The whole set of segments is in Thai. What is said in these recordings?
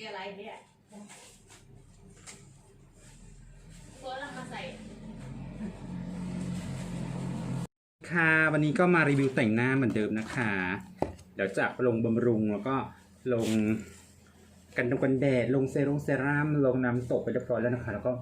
นี่อะไรเนี่ยตัวเรามาใส่ค่ะวันนี้ก็มารีวิวแต่งหน้าเหมือนเดิมนะคะ เดี๋ยวจะลงบำรุงแล้วก็ลงกันตรงกันแดดลงเซรุ่งเซรั่มลงน้ำตกไปเรียบร้อยแล้วนะคะ แล้วก็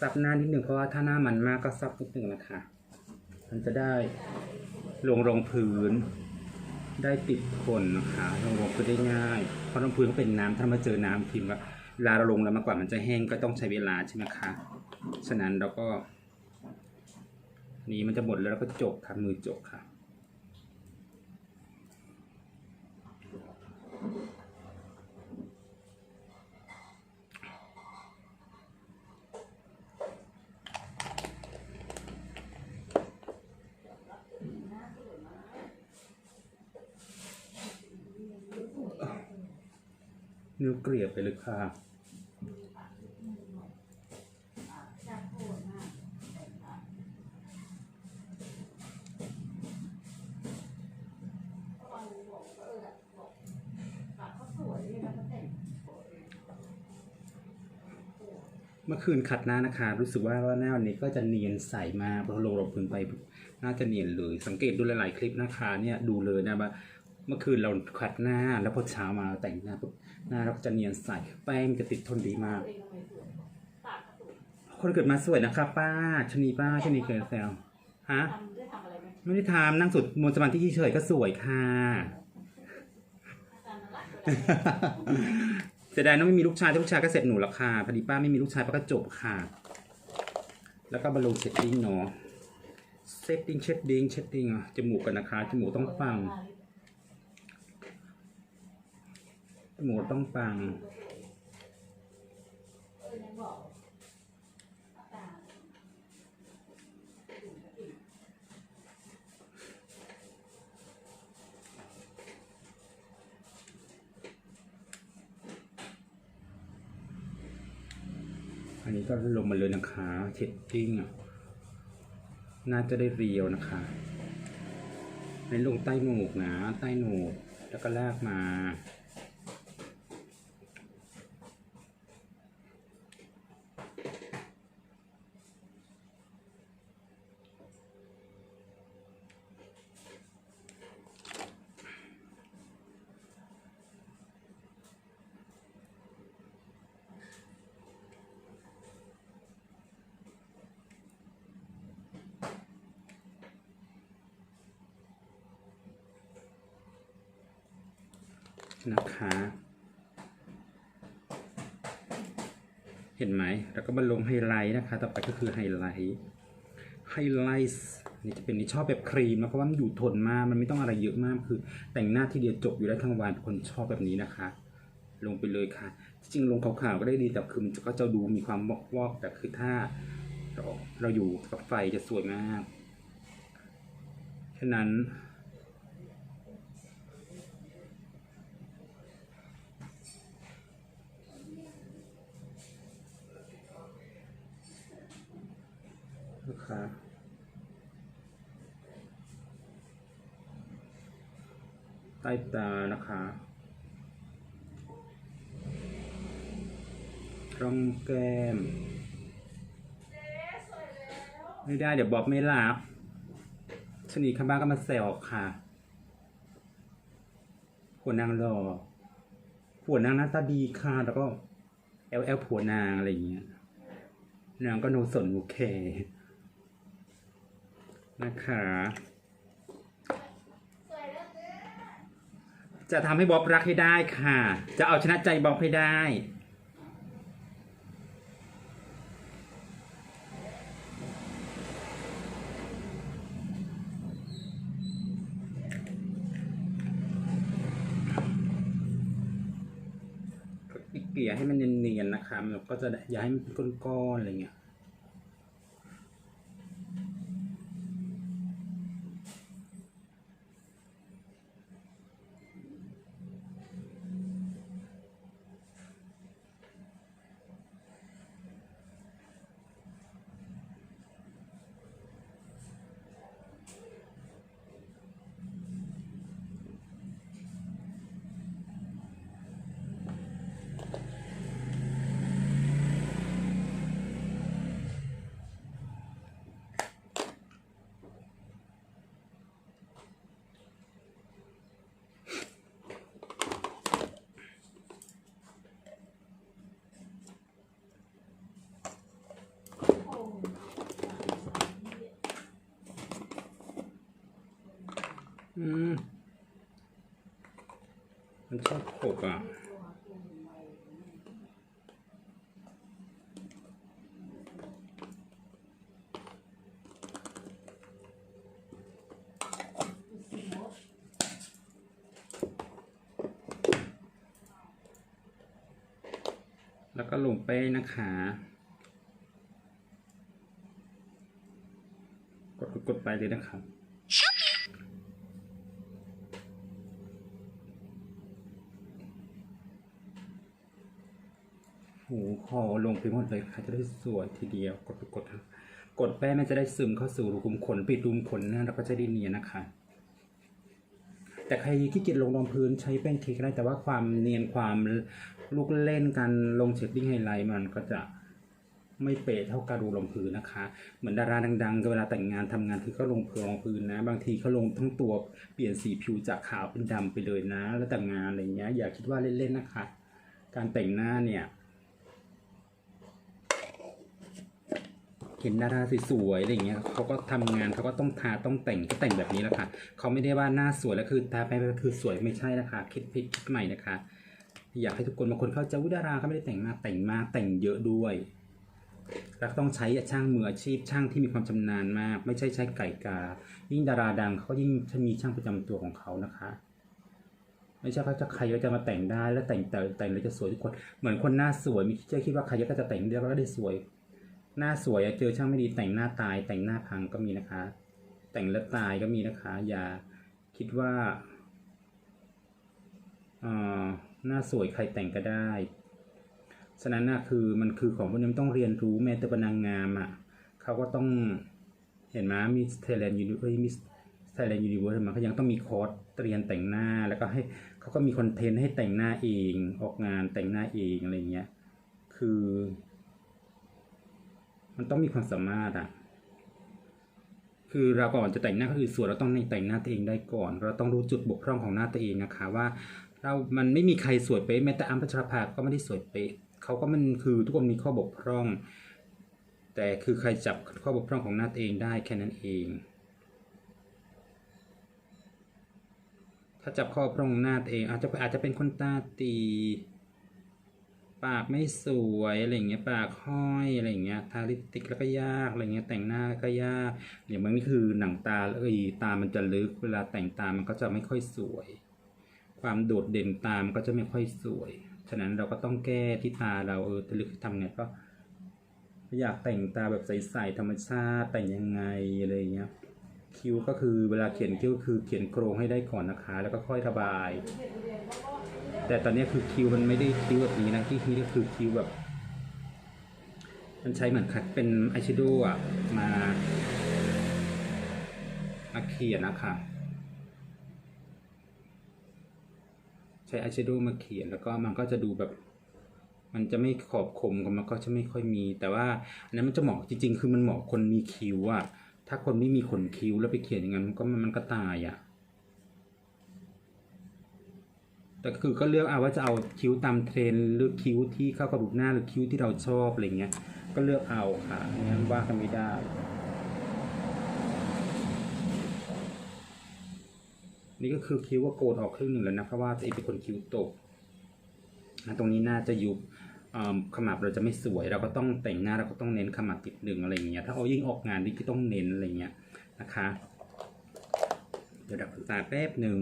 ซับหน้านิดหนึ่งเพราะว่าถ้าหน้ามันมากก็ซับนิดหนึ่งนะคะ มันจะได้ลงรองพื้น ได้ติดคนนะคะลงรองก็ได้ง่าย เพราะรองพื้นก็เป็นน้ำถ้ามาเจอน้ำพิมพ์ว่าลาเราลงแล้วมากกว่ามันจะแห้งก็ต้องใช้เวลาใช่ไหมคะ ฉะนั้นเราก็ นี้มันจะหมดแล้วเราก็จบค่ะมือจบค่ะ นิ้วเกลียบไปเลยค่ะเมื่อคืนขัดหน้านะคะ รู้สึกว่าว่าหน้าวันนี้ก็จะเนียนใสมากเพราะลงรองพื้นไปน่าจะเนียนเลย สังเกตดูหลายๆคลิปนะคะ เนี่ยดูเลยนะว่าเมื่อคืนเราขัดหน้าแล้วพอเช้ามาแต่งหน้าปุ๊บ หน้าเราก็จะเนียนใสแป้งมันจะติดทนดีมาก คนเกิดมาสวยนะคะป้าชะนีป้าชะนีเกิดแซวฮะทำได้ทำอะไรไหมไม่ได้ทำนั่งสุดมนต์สมาธิเฉยๆก็สวยค่ะอาจารย์น่ารักเลยเสียดายน้องไม่มีลูกชายถ้าลูกชายก็เสร็จหนูแล้วค่ะพอดีป้าไม่มีลูกชายป้าก็จบค่ะ แล้วก็บำรุงเซตติ้งเนาะเซตติ้งเช็ดดิ้งเช็ดดิ้งอะจมูกกันนะคะจมูกต้องปัง จมูต้องปังอันนี้ก็ลงมาเลยนะคะเช็ดดิ้งอะ น่าจะได้เรียวนะคะในลงใต้หมูกนะ ใต้หนูกแล้วก็ลากมา นะคะ เห็นไหม แล้วก็มาลงไฮไลท์นะคะ ต่อไปก็คือไฮไลท์ไฮไลท์นี่จะเป็นนี่ชอบแบบครีมนะเพราะว่ามันอยู่ทนมาก มันไม่ต้องอะไรเยอะมากคือ แต่งหน้าที่เดียวจบอยู่ได้ทั้งวันคนชอบแบบนี้นะคะ ลงไปเลยค่ะ จริงๆลงขาวๆก็ได้ดีแต่คือมันก็จะดูมีความวอกวอกๆแต่คือถ้าเราเราอยู่กับไฟจะสวยมาก ฉะนั้น นะคะใต้ตานะคะร่องแก้ม ไม่ได้เดี๋ยวบอบไม่รับชนีข้างบ้านก็มาแซวค่ะผัวนางรอผัวนางหน้าตาดีค่ะแล้วก็แอลแอลผัวนางอะไรอย่างเงี้ยนางก็โนสนโอเค นะคะ จะทำให้บ๊อบรักให้ได้ค่ะ จะเอาชนะใจบ๊อบให้ได้ เกลี่ยให้มันเนียนๆนะคะมันก็จะอย่าให้มันเป็นก้อนๆอะไรเงี้ย มมันชอบขบอะแล้วก็ลงไปนะคะ กดกดไปเลยนะครับ หูคอลงไปหมดเลยค่ะจะได้สวยทีเดียว กดกดกดแป้งมันจะได้ซึมเข้าสู่รูขุมขนปิดรูขุมขนนะแล้วก็จะได้เนียนนะคะ แต่ใครขี้เกียจลงรองพื้นใช้แป้งเค้กได้แต่ว่าความเนียนความลูกเล่นการลงเชดดิ้งไฮไลท์มันก็จะไม่เป๊ะเท่าการดูรองพื้นนะคะ เหมือนดาราดังๆเวลาแต่งงานทำงานคือก็ลงพื้นรองพื้นนะ บางทีเขาลงทั้งตัวเปลี่ยนสีผิวจากขาวเป็นดำไปเลยนะ แล้วแต่งงานอะไรเงี้ยอย่าคิดว่าเล่นๆนะคะ การแต่งหน้าเนี่ย เห็นดาราสวยๆอะไรอย่างเงี้ยเขาก็ทำงานเขาก็ต้องทาต้องแต่งก็แต่งแบบนี้แหละค่ะเขาไม่ได้ว่าหน้าสวยแล้วคือทาไปก็คือสวยไม่ใช่นะคะ คิดผิดคิดใหม่นะคะ อยากให้ทุกคนบางคนเข้าใจว่าดาราเขาไม่ได้แต่งหน้าแต่งมากแต่งเยอะด้วยแล้วต้องใช้ช่างมืออาชีพช่างที่มีความชำนาญมาก ไม่ใช่ใช้ไก่กา ยิ่งดาราดังเขายิ่งมีช่างประจำตัวของเขานะคะไม่ใช่เขาจะใครก็จะมาแต่งได้แล้วแต่งแต่แต่งแล้วจะสวยทุกคน เหมือนคนหน้าสวยมีเชื่อคิดว่าใครก็จะแต่งได้แล้วก็ได้สวย หน้าสวยอะเจอช่างไม่ดีแต่งหน้าตาย แต่งหน้าพังก็มีนะคะ แต่งแล้วตายก็มีนะคะ อย่าคิดว่าอ่อหน้าสวยใครแต่งก็ได้ ฉะนั้นนะคือมันคือของพวกนี้มันต้องเรียนรู้แม้แต่เป็นนางงามอะเขาก็ต้องเห็นไหมมีเทเลนยูนิเอ้ยมิสไทยแลนด์ยูนิเวิร์สมันเขายังต้องมีคอร์สเรียนแต่งหน้าแล้วก็ให้เขาก็มีคอนเทนต์ให้แต่งหน้าเองออกงานแต่งหน้าเองอะไรเงี้ยคือ มันต้องมีความสามารถอะคือเราก่อนจะแต่งหน้าก็คือส่วนเราต้องในแต่งหน้าตัวเองได้ก่อน เราต้องรู้จุดบกพร่องของหน้าตัวเองนะคะ ว่า เรา มันไม่มีใครสวยเป๊ะแม้แต่อัมพัชราภาก็ไม่ได้สวยเป๊ะเขาก็มันคือทุกคนมีข้อบกพร่อง แต่คือใครจับข้อบกพร่องของหน้าตัวเองได้แค่นั้นเอง ถ้าจับข้อบกพร่องหน้าตัวเอง อาจจะอาจจะเป็นคนตาตี ปากไม่สวยอะไรเงี้ยปากห้อยอะไรเงี้ยทาลิปสติกแล้วก็ยากอะไรเงี้ยแต่งหน้าก็ยากอย่างบางนี่คือหนังตาเอ้ยตามันจะลึกเวลาแต่งตามันก็จะไม่ค่อยสวย ความโดดเด่นตามนก็จะไม่ค่อยสวย ฉะนั้นเราก็ต้องแก้ที่ตาเราเออจะลึกทำไงก็อยากแต่งตาแบบใสๆธรรมชาติแต่งยังไงอะไรเงี้ย คิ้วก็คือเวลาเขียนคิ้วคือเขียนโครงให้ได้ก่อนนะคะ แล้วก็ค่อยระบาย แต่ตอนนี้คือคิ้วมันไม่ได้คิ้วแบบนี้นะที่คิ้วก็คือคิ้วแบบ มันใช้เหมือนคัดเป็นอายแชโดว์อะมามาเขียนนะคะใช้อายแชโดว์มาเขียนแล้วก็มันก็จะดูแบบมันจะไม่ขอบคมกับมันก็จะไม่ค่อยมี แต่ว่าอันนั้นมันจะเหมาะจริง ๆ คือมันเหมาะคนมีคิ้วอะ ถ้าคนไม่มีขนคิ้วแล้วไปเขียนอย่างนั้นมันก็มันก็ตายอะแต่ก็คือก็เลือกเอาว่าจะเอาคิ้วตามเทรนหรือคิ้วที่เข้ากับรูปหน้าหรือคิ้วที่เราชอบอะไรเงี้ย ก็เลือกเอาค่ะไม่งั้นว่ากันไม่ได้นี่ก็คือคิ้วว่าโกนออกครึ่งหนึ่งแล้วนะเพราะว่าตัวเองเป็นคนคิ้วตกตรงนี้น่าจะยุบ ขมับเราจะไม่สวย เราก็ต้องแต่งหน้าเราก็ต้องเน้นขมับติดหนึ่งอะไรอย่างเงี้ยถ้าเอายิ่งออกงานนี่ก็ต้องเน้นอะไรเงี้ยนะคะ เดี๋ยวดับตาแป๊บหนึ่ง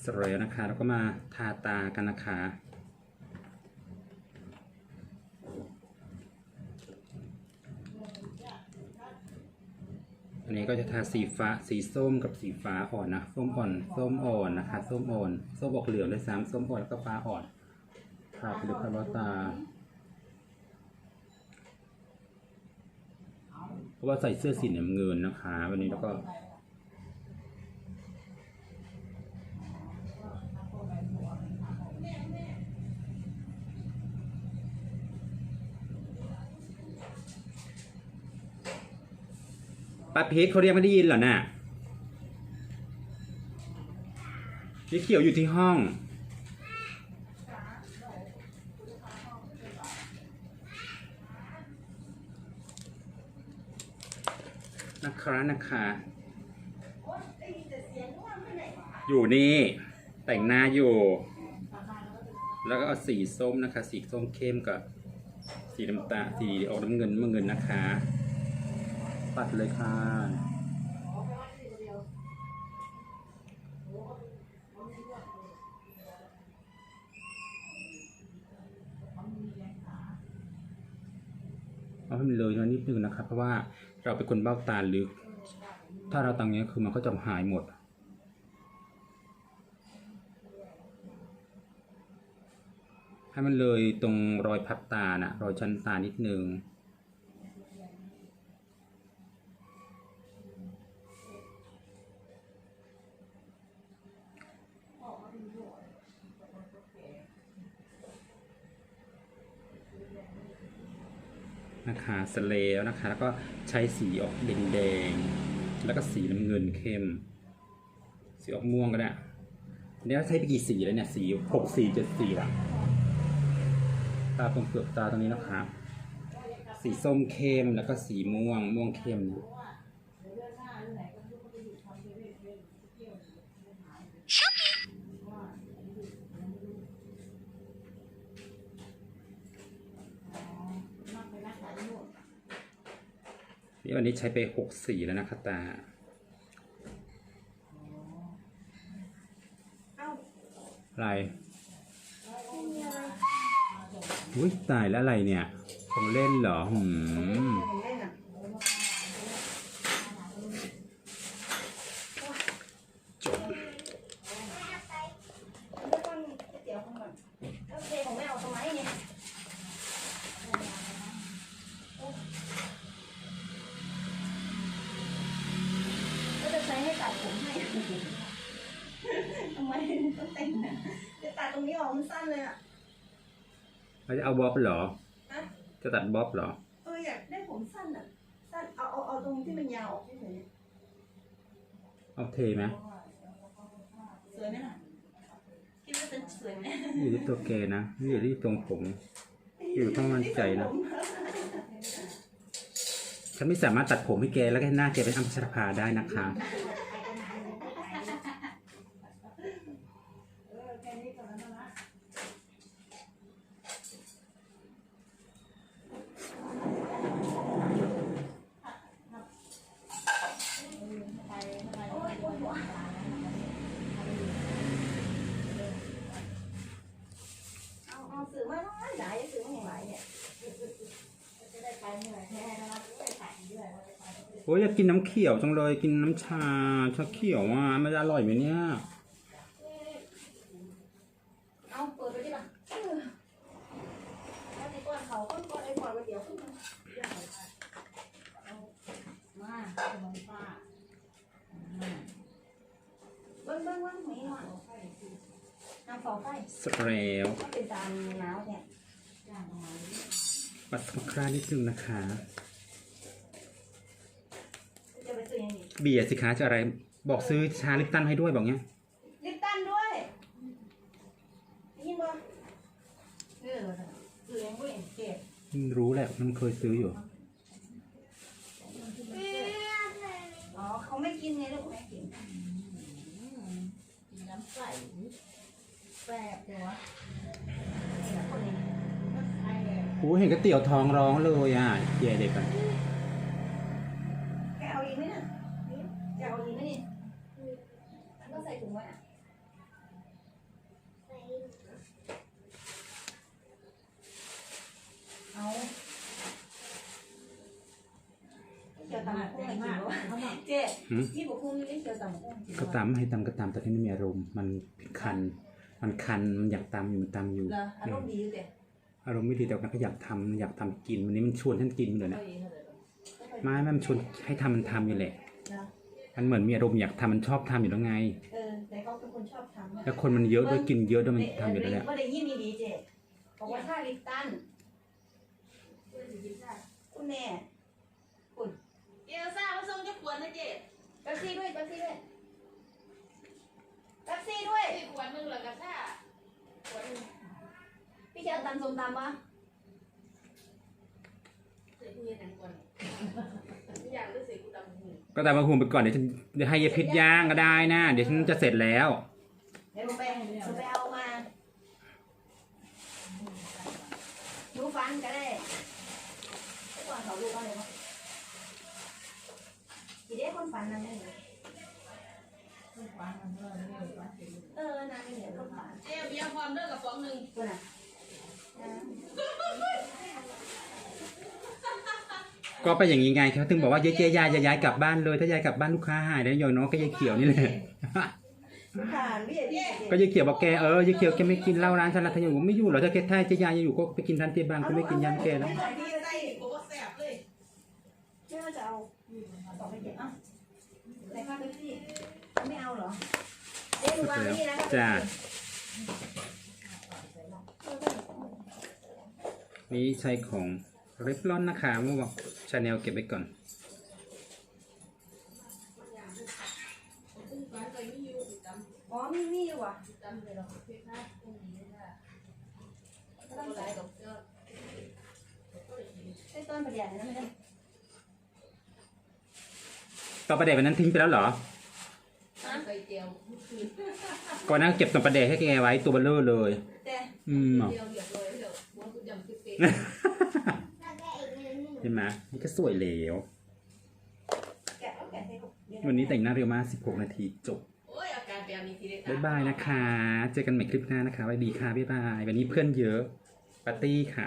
เสร็จแล้วนะคะ แล้วก็มาทาตากันนะคะ อันนี้ก็จะทาสีฟ้าสีส้มกับสีฟ้าอ่อนนะส้มอ่อนส้มอ่อนนะคะส้มอ่อนส้มออกเหลืองด้วยซ้ำส้มอ่อนแล้วก็ฟ้าอ่อนทาไปดูคาร์บตาเพราะว่าใส่เสื้อสีน้ำเงินนะคะ วันนี้แล้วก็ ป้าเพชรเขาเรียกไม่ได้ยินเหรอนะ่ะพี่เขียวอยู่ที่ห้อง นะคะนะคะ อยู่นี่ แต่งหน้าอยู่ แล้วก็เอาสีส้มนะคะ สีส้มเข้มกับสีน้ำตาสีออกน้ำเงินมาเงินนะคะ ปัดเลยค่ะ เอาให้มันเลยมานิดนึงนะครับ เพราะว่าเราเป็นคนเบ้าตาลึก ถ้าเราตังเนี้ยคือมันก็จะหายหมดให้มันเลยตรงรอยพับตานะรอยชั้นตานิดนึง นะคะ สเลวนะคะ แล้วก็ใช้สีออกแดงๆแล้วก็สีน้ำเงินเข้ม สีออกม่วงก็ได้เนี้ยใช้ไปกี่สีแล้วเนี่ยสีหกสีเจ็ดสีละตาตรงเปลือกตาตรงนี้นะครับสีส้มเข้มแล้วก็สีม่วงม่วงเข้ม นี่วันนี้ใช้ไปหกสีแล้วนะคะตาเอ้าอะไรอุ้ยตายแล้วอะไรเนี่ย ของเล่นเหรอหืมจบ แล้วก็มีก๋วยเตี๋ยวข้างบนแล้วเทของแม่เอาทำไมเนี่ยก็จะใช้ให้ตัดผมให้ทำไมต้องแต่งเนี่ยจะตัดตรงนี้ออกมันสั้นเลยอะ เราจะเอาบ๊อบเหรอ ฮะ จะตัดบ๊อบเหรอ เอออยากได้ผมสั้นอะ สั้นเอาเอาเอาตรงที่มันยาวออกเฉยเอาเทไหมๆสวยไหมล่ะคิดว่าจะสวยไหมอยู่ที่ตัวแกนะไม่อยู่ที่ตรงผม อยู่ต้องมั่นใจนะ ฉันไม่สามารถตัดผมให้แกแล้วก็ให้หน้าแกเป็นอัมพชรภาได้นะคะ เอาเอาสื่อ มาน้อยหลายสื่อมาอย่างไรเนี่ยจะได้ไปเหนื่อยแท้นะครับไปถ่ายด้วยว่าจะไปโอ้ยอยากกินน้ำเขียวจังเลยกินน้ำชาชาเขียวอะมันจะอร่อยไหมเนี่ย เอาเปิดไปดิล่ะเออแล้วที่ก้อนเขาก้อนก้อนไอ้ก้อนก๋วยเตี๋ยวขึ้นมา มาขนมป้า เบิ้งเบิ้งเบิ้งไม่หน่อยน้ำเฝ้าไฟ สเปรย์ ก็เป็นตามหนาวเนี่ย ย่างออกมา ปัดสครานิดนึงนะคะ จะไปซื้อยังไงเบียร์สิคะจะอะไรบอกซื้อชาลิปตันให้ด้วยบอกเนี้ยลิปตันด้วยได้ยินบ่เออเลี้ยงไว้เก็บรู้แหละมันเคยซื้ออยู่ อ๋อเขาไม่กินไงลูกไม่กินกินน้ำใสแซ่บเลยวะ คนนี้ ใช่เลย โอ้เห็นก๋วยเตี๋ยวท้องร้องเลยอะแย่เด็กอะแกเอาอีกไหมน่ะนี่จะเอาอีกไหมนี่มันก็ใส่ถุงไว้อะเอาเกี่ยวตำกุ้งให้กินบ่เจ๊หืมนี่บอกกุ้งนี่เกี่ยวตำกุ้งกินบ่ก็ตามให้ตามก็ตามแต่ที่ไม่มีอารมณ์มันคัน มันคันมันอยากตามอยู่มันตามอยู่เหรออารมณ์ดีอยู่เจ๊ อารมณ์ไม่ดีแต่มันก็อยากทำมันอยากทำกินวันนี้มันชวนฉันกินเลยนะก็ดีเท่าไหร่ไม่ไม่มันชวนให้ทำมันทำอยู่แหละเหรอมันเหมือนมีอารมณ์อยากทำมันชอบทำอยู่แล้วไงเออแต่เขาเป็นคนชอบทำอะแล้วคนมันเยอะด้วยกินเยอะด้วยมันทำอยู่แล้วแหละว่าได้ยินดีๆเจ๊บอกว่าถ้าลิปตันคุณแม่คุณเอลซ่ามาส่งจะขวดนะเจ๊แป๊บซี่ด้วยแป๊บซี่ด้วยแป๊บซี่ด้วยสี่ขวดนึงเหรอกระซ่าขวดนึง พี่จะเอาตำส้มตำปะเสียกูยังหนังก่อนอยากรู้สึกกูตำหูก็ตามมาหุงไปก่อนเดี๋ยวฉันเดี๋ยวให้ยายพิษย่างก็ได้นะ เดี๋ยวฉันจะเสร็จแล้ว เดี๋ยวหนูไปหนูไปเอามาหนูฟันก็ได้ก่อนเขาดูก่อนเลยว่าทีเด็กคนฟันนั่นเองฟังมันเมื่อไม่ได้ฟังเสียงเออนั่นเองคนฟัน เอ้ยเบียร์พร้อมเด้อกระป๋องหนึ่ง คนน่ะนะ ก็ไปอย่างนี้ไงเขาถึงบอกว่าเจ๊เจ๊ยายจะย้ายกลับบ้านเลย ถ้ายายกลับบ้านลูกค้าหายแล้วยอยน้องก็ยายเขียวนี่แหละผ่านพี่พี่ก็ยายเขียวบอกแกเออยายเขียวแกไม่กินเหล้าร้านฉันละถ้าอยู่ไม่อยู่หรอกถ้าแกถ้าเจ๊ยายยังอยู่ก็ไปกินร้านเจ๊บางก็ไม่กินยำแกแล้วไม่ใส่พี่ใส่โอ้แซ่บเลยเชื่อจะเอาต่อไปเก็บอะแต่ค่าเป็นพี่ไม่เอาเหรอเอ๊ะดูวางนี่นะจ้า นี่ใช้ของริบลอนนะคะเมื่อวานชาแนลเก็บไว้ก่อน อ๋อมีมีอยู่ว่ะจำเลยหรอกพี่ค่ะพรุ่งนี้นะต้องใส่ดอกเจอไอ้ต้นประเดี๋ยวนั้นไม่ได้ต่อประเด็นวันนั้นทิ้งไปแล้วเหรอใส่เจียวก่อนหน้าเก็บต่อประเด็นให้แกไว้ตัวเบลเลอร์เลย แต่อืมเจียวเรียบร้อยเดี๋ยวหัวคุณยำคือ เป็ดเห็นไหมนี่ก็สวยแล้วแกะเอาแกะให้เขาเดี๋ยวันนี้แต่งหน้าเร็วมาก 16 นาทีจบโอ้ยอาการแบบนี้ทีเด็ดบ๊ายบายนะคะ เจอกันใหม่คลิปหน้านะคะบ๊ายบายค่ะบ๊ายบาย วันนี้เพื่อนเยอะปาร์ตี้ค่ะ